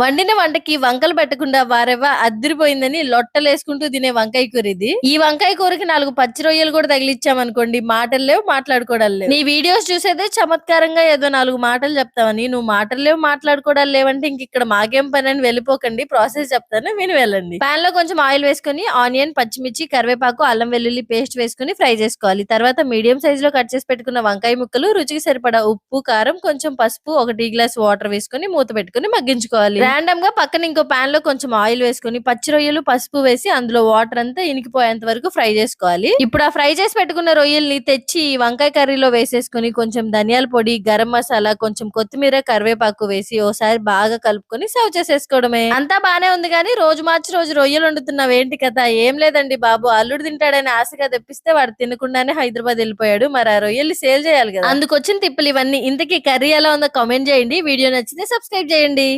వండిన వంటకి వంకలు పెట్టకుండా వారెవ్వ అద్దరిపోయిందని లొట్టలేసుకుంటూ తినే వంకాయ కూర ఇది ఈ వంకాయ కూరకి నాలుగు పచ్చి రొయ్యలు కూడా తగిలిచ్చామనుకోండి మాటలు లేవు మాట్లాడుకోవడం లేవు. నీ వీడియోస్ చూసేదే చమత్కారంగా ఏదో నాలుగు మాటలు చెప్తావని నువ్వు మాటలు లేవు మాట్లాడుకోవడం లేవంటే ఇంక ఇక్కడ మాకేం పని అని వెళ్ళిపోకండి ప్రాసెస్ చెప్తాను విని వెళ్ళండి. పాన్లో కొంచెం ఆయిల్ వేసుకొని ఆనియన్ పచ్చిమిర్చి కరివేపాకు అల్లం వెల్లుల్లి పేస్ట్ వేసుకొని ఫ్రై చేసుకోవాలి. తర్వాత మీడియం సైజ్లో కట్ చేసి పెట్టుకున్న వంకాయ ముక్కలు రుచికి సరిపడా ఉప్పు కారం కొంచెం పసుపు ఒక టీ గ్లాస్ వాటర్ వేసుకొని మూత పెట్టుకొని మగ్గించుకోవాలి. ర్యాండమ్గా పక్కన ఇంకో పాన్లో కొంచెం ఆయిల్ వేసుకొని పచ్చి రొయ్యలు పసుపు వేసి అందులో వాటర్ అంతా ఇనికిపోయేంత వరకు ఫ్రై చేసుకోవాలి. ఇప్పుడు ఆ ఫ్రై చేసి పెట్టుకున్న రొయ్యల్ని తెచ్చి వంకాయ కర్రీలో వేసేసుకొని కొంచెం ధనియాల పొడి గరం మసాలా కొంచెం కొత్తిమీర కరివేపాకు వేసి ఓసారి బాగా కలుపుకొని సర్వ్ చేసేసుకోవడమే. అంతా బానే ఉంది కానీ రోజు మార్చి రోజు రొయ్యలు వండుతున్నావు ఏంటి కదా ఏం లేదండి బాబు. అల్లుడు తింటాడని ఆశగా తెప్పిస్తే వాడు తినకుండానే హైదరాబాద్ వెళ్ళిపోయాడు. మరి ఆ రొయ్యల్ని సేల్ చేయాలి కదా. అందుకొచ్చిన తిప్పులు ఇవన్నీ. ఇంతకీ కర్రీ ఎలా ఉందో కామెంట్ చేయండి. వీడియో నచ్చితే సబ్స్క్రైబ్ చేయండి.